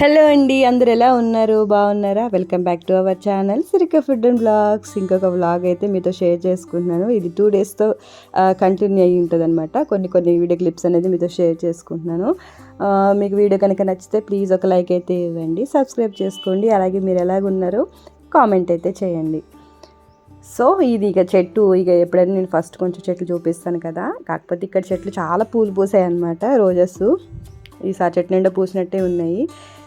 Hello అండి అందరు ఎలా ఉన్నారు? బాగున్నారా? Welcome back to our channel Sirika food and blogs. ఇంకొక బ్లాగ్ అయితే మీతో షేర్ చేసుకుంటున్నాను. ఇది టూ డేస్తో కంటిన్యూ అయ్యి ఉంటుంది అనమాట కొన్ని కొన్ని వీడియో క్లిప్స్ అనేది మీతో షేర్ చేసుకుంటున్నాను. మీకు వీడియో కనుక నచ్చితే ప్లీజ్ ఒక లైక్ అయితే ఇవ్వండి. సబ్స్క్రైబ్ చేసుకోండి. అలాగే మీరు ఎలాగున్నారో కామెంట్ అయితే చేయండి. సో ఇది ఇక చెట్టు. ఇక ఎప్పుడైనా నేను ఫస్ట్ కొంచెం చెట్లు చూపిస్తాను కదా. కాకపోతే ఇక్కడ చెట్లు చాలా పూలు పూసాయి అనమాట రోజెస్ ఈసారి చెట్టు నిండా పూసినట్టే ఉన్నాయి.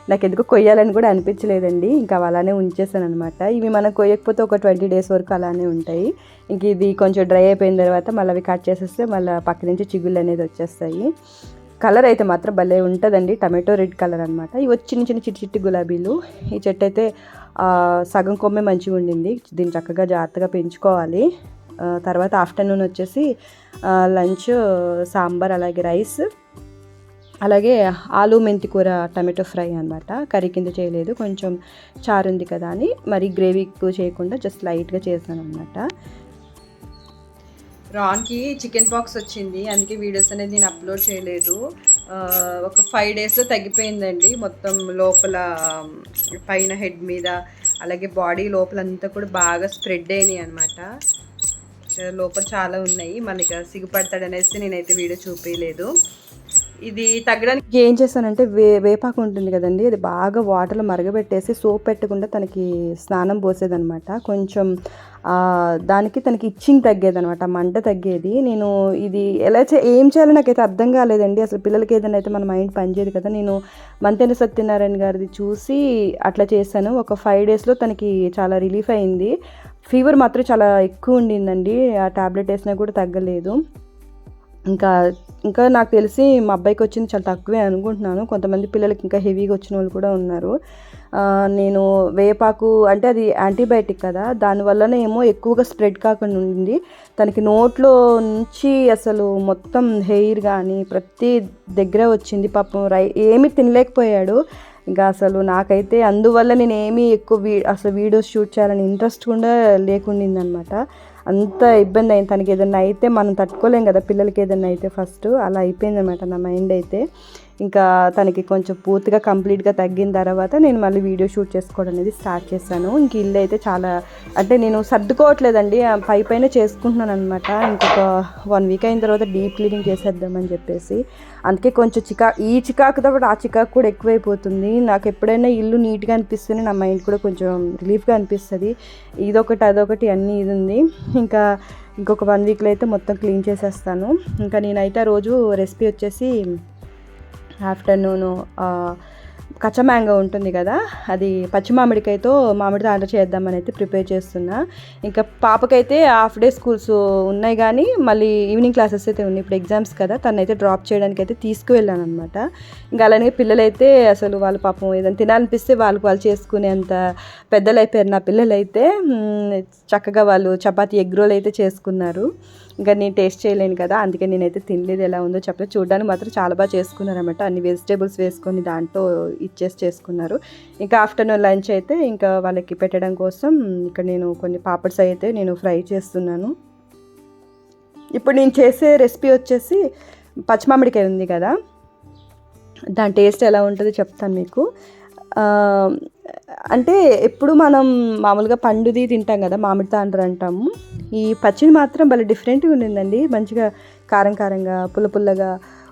నాకు ఎందుకు కొయ్యాలని కూడా అనిపించలేదండి. ఇంకా అలానే ఉంచేసాను అనమాట ఇవి మనం కొయ్యకపోతే ఒక ట్వంటీ డేస్ వరకు అలానే ఉంటాయి. ఇంక ఇది కొంచెం డ్రై అయిపోయిన తర్వాత మళ్ళీ అవి కట్ చేసేస్తే మళ్ళీ పక్క నుంచి చిగుళ్ళు అనేది వచ్చేస్తాయి. కలర్ అయితే మాత్రం భలే ఉంటుందండి. టమాటో రెడ్ కలర్ అనమాట ఇవి చిన్న చిన్న చిట్టి చిట్టి గులాబీలు. ఈ చెట్టు అయితే సగం కొమ్మే మంచిగా ఉండింది. దీన్ని చక్కగా జాగ్రత్తగా పెంచుకోవాలి. తర్వాత ఆఫ్టర్నూన్ వచ్చేసి లంచ్ సాంబార్ అలాగే రైస్. అలాగే ఆలు మెంతి కూర టమాటో ఫ్రై అనమాట కర్రీ కింద చేయలేదు. కొంచెం చారు ఉంది కదా అని. మరి గ్రేవీ ఎక్కువ చేయకుండా జస్ట్ లైట్గా చేశాను అనమాట రాన్కి చికెన్ పాక్స్ వచ్చింది. అందుకే వీడియోస్ అనేది నేను అప్లోడ్ చేయలేదు. ఒక ఫైవ్ డేస్లో తగ్గిపోయిందండి. మొత్తం లోపల పైన హెడ్ మీద అలాగే బాడీ లోపల అంతా కూడా బాగా స్ప్రెడ్ అయినాయి అనమాట లోపల చాలా ఉన్నాయి. మనకి సిగ్గుపడతాడనేసి నేనైతే వీడియో చూపించలేదు ఇది తగ్గడానికి ఏం చేశానంటే వే వేపాకు ఉంటుంది కదండి అది బాగా వాటర్లో మరగబెట్టేసి సోప్ పెట్టకుండా తనకి స్నానం పోసేదనమాట కొంచెం దానికి తనకి ఇచ్చింగ్ తగ్గేదనమాట మంట తగ్గేది. నేను ఇది ఎలా చే ఏం చేయాలో నాకైతే అర్థం కాలేదండి. అసలు పిల్లలకి ఏదైనా అయితే మన మైండ్ పనిచేయదు కదా. నేను మంతెన సత్యనారాయణ గారిది చూసి అట్లా చేశాను. ఒక ఫైవ్ డేస్లో తనకి చాలా రిలీఫ్ అయింది. ఫీవర్ మాత్రం చాలా ఎక్కువ ఉండిందండి. ఆ టాబ్లెట్ వేసినా కూడా తగ్గలేదు. ఇంకా ఇంకా నాకు తెలిసి మా అబ్బాయికి వచ్చింది చాలా తక్కువే అనుకుంటున్నాను. కొంతమంది పిల్లలకి ఇంకా హెవీగా వచ్చిన వాళ్ళు కూడా ఉన్నారు. నేను వేపాకు అంటే అది యాంటీబయాటిక్ కదా దానివల్లనే ఏమో ఎక్కువగా స్ప్రెడ్ కాకుండా ఉండింది. తనకి నోట్లో నుంచి అసలు మొత్తం హెయిర్ కానీ ప్రతి దగ్గర వచ్చింది పాపం. రై ఏమీ తినలేకపోయాడు. ఇంకా అసలు నాకైతే అందువల్ల నేను ఏమీ ఎక్కువ వీ అసలు వీడియోస్ షూట్ చేయాలని ఇంట్రెస్ట్ కూడా లేకుండిందనమాట. అంత ఇబ్బంది అయింది. తనకి ఏదైనా అయితే మనం తట్టుకోలేం కదా పిల్లలకి ఏదైనా అయితే ఫస్ట్ అలా అయిపోయింది అనమాట నా మైండ్ అయితే. ఇంకా తనకి కొంచెం పూర్తిగా కంప్లీట్గా తగ్గిన తర్వాత నేను మళ్ళీ వీడియో షూట్ చేసుకోవడం అనేది స్టార్ట్ చేశాను. ఇంక ఇల్లు అయితే చాలా అంటే నేను సర్దుకోవట్లేదండి. ఆ పై పైన చేసుకుంటున్నాను అనమాట ఇంకొక వన్ వీక్ అయిన తర్వాత డీప్ క్లీనింగ్ చేసేద్దామని చెప్పేసి. అందుకే కొంచెం చికా ఈ చికాకుతో పాటు ఆ చికాకు కూడా ఎక్కువైపోతుంది. నాకు ఎప్పుడైనా ఇల్లు నీట్గా అనిపిస్తుంది నా మైండ్ కూడా కొంచెం రిలీఫ్గా అనిపిస్తుంది. ఇదొకటి అదొకటి అన్నీ ఇది ఉంది. ఇంకా ఇంకొక వన్ వీక్లో అయితే మొత్తం క్లీన్ చేసేస్తాను. ఇంకా నేనైతే ఆ రోజు రెసిపీ వచ్చేసి ఆఫ్టర్నూను కచ్చ మ్యాంగో ఉంటుంది కదా అది పచ్చి మామిడికాయతో మామిడి తాండ్ర చేద్దామని అయితే ప్రిపేర్ చేస్తున్నా. ఇంకా పాపకైతే హాఫ్ డే స్కూల్స్ ఉన్నాయి కానీ మళ్ళీ ఈవినింగ్ క్లాసెస్ అయితే ఉన్నాయి. ఇప్పుడు ఎగ్జామ్స్ కదా తనైతే డ్రాప్ చేయడానికి అయితే తీసుకువెళ్ళాను అనమాట ఇంకా అలానే పిల్లలైతే అసలు వాళ్ళ పాపం ఏదైనా తినాలనిపిస్తే వాళ్ళకి వాళ్ళు చేసుకునేంత పెద్దలు అయిపోయారు నా పిల్లలైతే. చక్కగా వాళ్ళు చపాతీ ఎగ్ రోల్ అయితే చేసుకున్నారు. ఇంకా నేను టేస్ట్ చేయలేను కదా అందుకే నేనైతే తినలేదు ఎలా ఉందో చెప్పలేదు. చూడడానికి మాత్రం చాలా బాగా చేసుకున్నారు అనమాట అన్ని వెజిటేబుల్స్ వేసుకొని దాంట్లో ఇచ్చేసి చేసుకున్నారు. ఇంకా ఆఫ్టర్నూన్ లంచ్ అయితే ఇంకా వాళ్ళకి పెట్టడం కోసం ఇక్కడ నేను కొన్ని పాపడ్స్ అయితే నేను ఫ్రై చేస్తున్నాను. ఇప్పుడు నేను చేసే రెసిపీ వచ్చేసి పచ్చిమామిడికాయ ఉంది కదా దాని టేస్ట్ ఎలా ఉంటుందో చెప్తాను మీకు. అంటే ఎప్పుడు మనం మామూలుగా పండుది తింటాం కదా మామిడి తాండ్ర అంటాము. ఈ పచ్చిది మాత్రం భలే డిఫరెంట్గా ఉండిందండి. మంచిగా కారం కారంగా పుల్ల పుల్లగా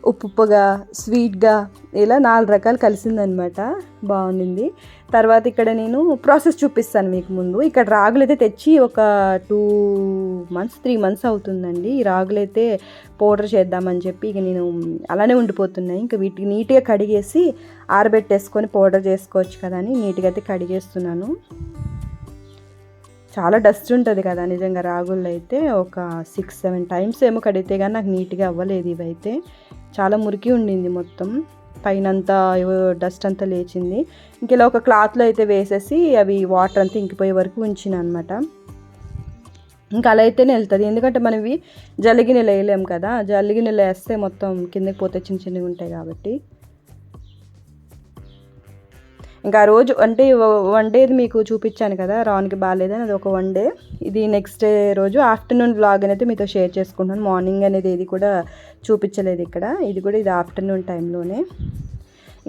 ఉప్పుగా స్వీట్గా ఇలా నాలుగు రకాలు కలిసిందనమాట. బాగుండింది. తర్వాత ఇక్కడ నేను ప్రాసెస్ చూపిస్తాను మీకు ముందు. ఇక్కడ రాగులు అయితే తెచ్చి ఒక టూ మంత్స్ త్రీ మంత్స్ అవుతుందండి. ఈ రాగులు అయితే పౌడర్ చేద్దామని చెప్పి ఇక నేను అలానే ఉండిపోతున్నాయి ఇంకా వీటికి నీట్గా కడిగేసి ఆరబెట్టేసుకొని పౌడర్ చేసుకోవచ్చు కదా అని నీట్గా అయితే కడిగేస్తున్నాను. చాలా డస్ట్ ఉంటుంది కదా నిజంగా రాగుల్లో అయితే ఒక సిక్స్ సెవెన్ టైమ్స్ ఏమో కడిగితే కానీ నాకు నీట్గా అవ్వలేదు ఇవైతే. చాలా మురికి ఉండింది మొత్తం. పైనంతా డస్ట్ అంతా లేచింది. ఇంక ఇలా ఒక క్లాత్లో అయితే వేసేసి అవి వాటర్ అంతా ఇంకిపోయే వరకు ఉంచిన అనమాట ఇంకా అలా అయితేనే వెళ్తుంది. ఎందుకంటే మనం ఇవి జల్లిగిన్నెలు వేయలేము కదా. నెల వేస్తే మొత్తం కిందకి పోతే చిన్న చిన్నగా ఉంటాయి కాబట్టి. ఇంకా ఆ రోజు అంటే వన్ డేది మీకు చూపించాను కదా రాన్కి బాగాలేదని అది ఒక వన్ డే. ఇది నెక్స్ట్ డే రోజు ఆఫ్టర్నూన్ బ్లాగ్ అనేది మీతో షేర్ చేసుకుంటాను మార్నింగ్ అనేది ఇది కూడా చూపించలేదు ఇక్కడ. ఇది కూడా ఇది ఆఫ్టర్నూన్ టైంలోనే.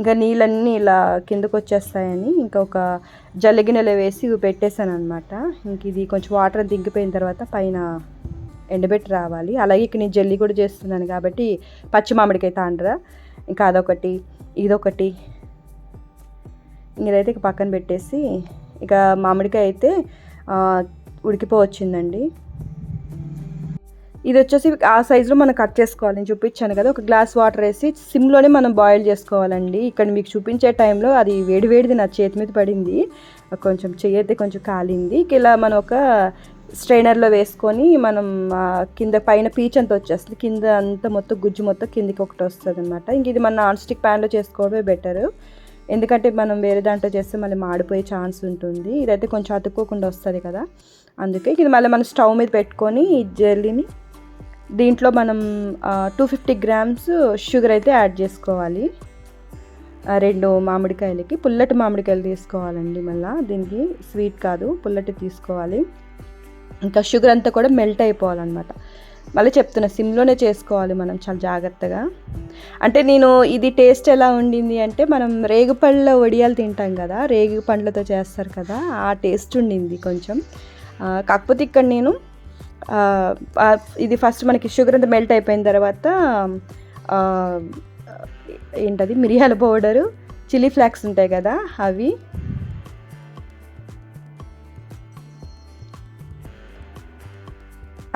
ఇంకా నీళ్ళన్నీ ఇలా కిందకు వచ్చేస్తాయని ఇంకా ఒక జల్లగిన్నెలో వేసి పెట్టేశాను అనమాట ఇంక ఇది కొంచెం వాటర్ దిగిపోయిన తర్వాత పైన ఎండబెట్టి రావాలి. అలాగే ఇక్కడ నేను జల్లి కూడా చేస్తున్నాను కాబట్టి పచ్చి మామిడికాయ తాండ్ర. ఇంకా అదొకటి ఇదొకటి ఇదైతే ఇక పక్కన పెట్టేసి ఇక మామిడికాయ అయితే ఉడికిపోవచ్చిందండి. ఇది వచ్చేసి ఆ సైజులో మనం కట్ చేసుకోవాలి. నేను చూపించాను కదా ఒక గ్లాస్ వాటర్ వేసి సిమ్లోనే మనం బాయిల్ చేసుకోవాలండి. ఇక్కడ మీకు చూపించే టైంలో అది వేడి వేడిది నా చేతి మీద పడింది. కొంచెం చెయ్యి అయితే కొంచెం కాలింది. ఇలా మనం ఒక స్ట్రైనర్లో వేసుకొని మనం కింద పైన పీచ్ అంతా వచ్చేస్తుంది. కింద అంతా మొత్తం గుజ్జు మొత్తం కిందికి ఒకటి వస్తుంది అనమాట ఇంక ఇది మన నాన్ స్టిక్ ప్యాన్లో చేసుకోవడమే బెటర్ ఎందుకంటే మనం వేరే దాంట్లో చేస్తే మళ్ళీ మాడిపోయే ఛాన్స్ ఉంటుంది. ఇదైతే కొంచెం అతుక్కోకుండా వస్తుంది కదా. అందుకే ఇది మళ్ళీ మనం స్టవ్ మీద పెట్టుకొని ఈ జెల్లీని దీంట్లో మనం టూ ఫిఫ్టీ గ్రామ్స్ షుగర్ అయితే యాడ్ చేసుకోవాలి. ఆ, రెండు మామిడికాయలకి పుల్లటి మామిడికాయలు తీసుకోవాలండి మళ్ళీ. దీనికి స్వీట్ కాదు పుల్లటి తీసుకోవాలి. ఇంకా షుగర్ అంతా కూడా మెల్ట్ అయిపోవాలన్నమాట. మళ్ళీ చెప్తున్నా సిమ్లోనే చేసుకోవాలి మనం చాలా జాగ్రత్తగా. అంటే నేను ఇది టేస్ట్ ఎలా ఉండింది అంటే మనం రేగుపళ్ళ వడియాలు తింటాం కదా రేగు పండ్లతో చేస్తారు కదా ఆ టేస్ట్ ఉండింది కొంచెం. కాకపోతే ఇక్కడ నేను ఇది ఫస్ట్ మనకి షుగర్ అంతా మెల్ట్ అయిపోయిన తర్వాత ఏంటది మిరియాల పౌడరు చిల్లీ ఫ్లాక్స్ ఉంటాయి కదా అవి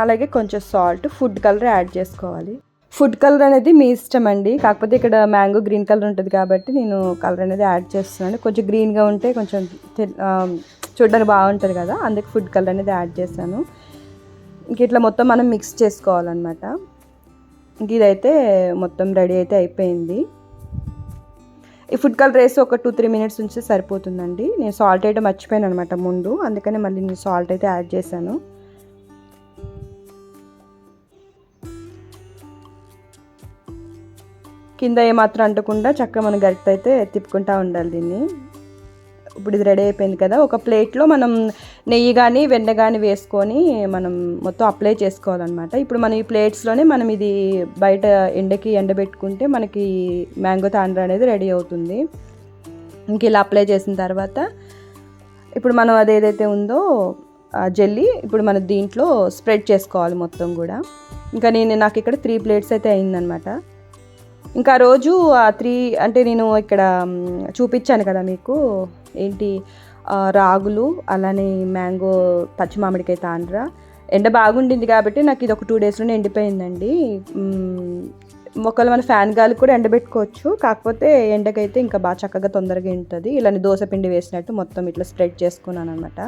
అలాగే కొంచెం సాల్ట్ ఫుడ్ కలర్ యాడ్ చేసుకోవాలి. ఫుడ్ కలర్ అనేది మీ ఇష్టం అండి. కాకపోతే ఇక్కడ మ్యాంగో గ్రీన్ కలర్ ఉంటుంది కాబట్టి నేను కలర్ అనేది యాడ్ చేస్తున్నాను. కొంచెం గ్రీన్గా ఉంటే కొంచెం చూడడానికి బాగుంటుంది కదా అందుకు ఫుడ్ కలర్ అనేది యాడ్ చేశాను. ఇంక ఇట్లా మొత్తం మనం మిక్స్ చేసుకోవాలన్నమాట. ఇంక ఇదైతే మొత్తం రెడీ అయితే అయిపోయింది. ఈ ఫుడ్ కలర్ వేసి ఒక టూ త్రీ మినిట్స్ ఉంచితే సరిపోతుందండి. నేను సాల్ట్ వేయడం మర్చిపోయాను అనమాట ముందు అందుకని మళ్ళీ నేను సాల్ట్ అయితే యాడ్ చేశాను. కింద ఏమాత్రం అంటకుండా చక్కగా మన గరిట అయితే తిప్పుకుంటా ఉండాలి దీన్ని. ఇప్పుడు ఇది రెడీ అయిపోయింది కదా ఒక ప్లేట్లో మనం నెయ్యి కానీ వెన్న కానీ వేసుకొని మనం మొత్తం అప్లై చేసుకోవాలన్నమాట. ఇప్పుడు మనం ఈ ప్లేట్స్లోనే మనం ఇది బయట ఎండకి ఎండబెట్టుకుంటే మనకి మ్యాంగో తాండ్ర అనేది రెడీ అవుతుంది. ఇంక ఇలా అప్లై చేసిన తర్వాత ఇప్పుడు మనం అది ఏదైతే ఉందో జెల్లీ ఇప్పుడు మనం దీంట్లో స్ప్రెడ్ చేసుకోవాలి మొత్తం కూడా. ఇంకా నేను నాకు ఇక్కడ త్రీ ప్లేట్స్ అయితే అయిందనమాట ఇంకా రోజు ఆ త్రీ అంటే నేను ఇక్కడ చూపించాను కదా మీకు ఏంటి రాగులు అలానే మ్యాంగో పచ్చి మామిడికాయ తాండ్ర. ఎండ బాగుండింది కాబట్టి నాకు ఇది ఒక టూ డేస్లోనే ఎండిపోయిందండి. మొక్కలు ఒకవేళ మన ఫ్యాన్ గాలి కూడా ఎండబెట్టుకోవచ్చు. కాకపోతే ఎండకైతే ఇంకా బాగా చక్కగా తొందరగా ఉంటుంది ఇలానే దోశ పిండి వేసినట్టు మొత్తం ఇట్లా స్ప్రెడ్ చేసుకున్నాను అనమాట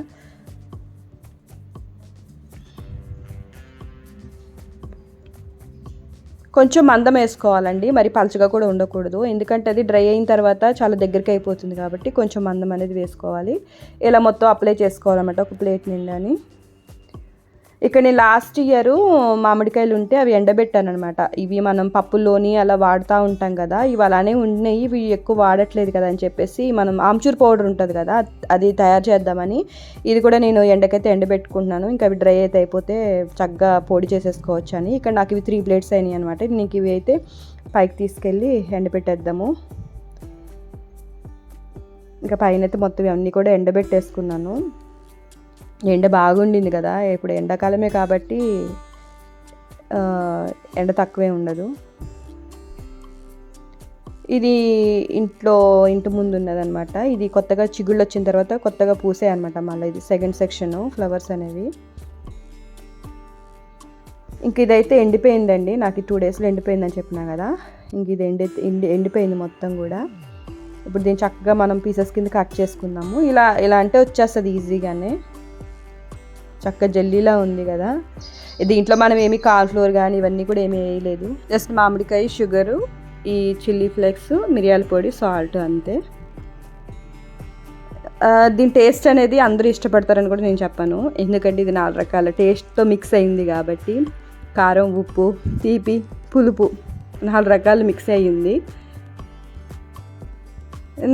కొంచెం మందం వేసుకోవాలండి. మరి పలచగా కూడా ఉండకూడదు. ఎందుకంటే అది డ్రై అయిన తర్వాత చాలా దగ్గరికి అయిపోతుంది కాబట్టి కొంచెం మందం అనేది వేసుకోవాలి. ఇలా మొత్తం అప్లై చేసుకోవాలన్నమాట ఒక ప్లేట్ నిండాని. ఇక్కడ నేను లాస్ట్ ఇయర్ మామిడికాయలు ఉంటే అవి ఎండబెట్టాను అనమాట ఇవి మనం పప్పుల్లోని అలా వాడుతూ ఉంటాం కదా ఇవి అలానే ఉన్నాయి ఇవి ఎక్కువ వాడట్లేదు కదా అని చెప్పేసి మనం ఆమ్చూర్ పౌడర్ ఉంటుంది కదా అది తయారు చేద్దామని. ఇది కూడా నేను ఎండకైతే ఎండబెట్టుకుంటున్నాను ఇంకా అవి డ్రై అయితే అయిపోతే చక్కగా పొడి చేసేసుకోవచ్చు అని. ఇక్కడ నాకు ఇవి త్రీ ప్లేట్స్ అయినాయి అనమాట నీకు ఇవి అయితే పైకి తీసుకెళ్ళి ఎండబెట్టేద్దాము. ఇంకా పైన అయితే మొత్తం అన్నీ కూడా ఎండబెట్టేసుకున్నాను. ఎండ బాగుండింది కదా ఇప్పుడు ఎండాకాలమే కాబట్టి ఎండ తక్కువే ఉండదు. ఇది ఇంట్లో ఇంటి ముందు ఉన్నదనమాట ఇది కొత్తగా చిగుళ్ళు వచ్చిన తర్వాత కొత్తగా పూసాయి అనమాట మళ్ళీ ఇది సెకండ్ సెక్షన్ ఫ్లవర్స్ అనేవి. ఇంక ఇదైతే ఎండిపోయిందండి. నాకు టూ డేస్లో ఎండిపోయిందని చెప్పినా కదా ఇంక ఇది ఎండి ఎండి ఎండిపోయింది మొత్తం కూడా. ఇప్పుడు దీన్ని చక్కగా మనం పీసెస్ కింద కట్ చేసుకుందాము. ఇలా ఇలా అంటే వచ్చేస్తుంది ఈజీగానే. చక్క జల్లీలా ఉంది కదా. దీంట్లో మనం ఏమి కార్న్ఫ్లోర్ కానీ ఇవన్నీ కూడా ఏమీ వేయలేదు. జస్ట్ మామిడికాయ షుగరు ఈ చిల్లీ ఫ్లేక్స్ మిరియాల పొడి సాల్ట్ అంతే. దీని టేస్ట్ అనేది అందరూ ఇష్టపడతారని కూడా నేను చెప్పాను. ఎందుకంటే ఇది నాలుగు రకాల టేస్ట్తో మిక్స్ అయింది కాబట్టి. కారం ఉప్పు తీపి పులుపు నాలుగు రకాలు మిక్స్ అయ్యింది.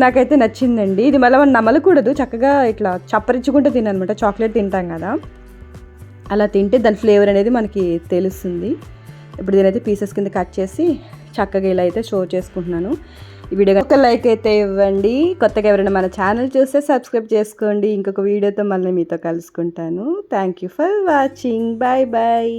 నాకైతే నచ్చిందండి. ఇది మళ్ళీ మనం నమలకూడదు. చక్కగా ఇట్లా చప్పరించుకుంటూ తిననమాట. చాక్లెట్ తింటాం కదా. అలా తింటే దాని ఫ్లేవర్ అనేది మనకి తెలుస్తుంది. ఇప్పుడు దీనైతే పీసెస్ కింద కట్ చేసి చక్కగా ఇలా అయితే స్టోర్ చేసుకుంటున్నాను. ఈ వీడియో ఒక లైక్ అయితే ఇవ్వండి. కొత్తగా ఎవరైనా మన ఛానల్ చూస్తే సబ్స్క్రైబ్ చేసుకోండి. ఇంకొక వీడియోతో మళ్ళీ మీతో కలుసుకుంటాను. Thank you for watching bye bye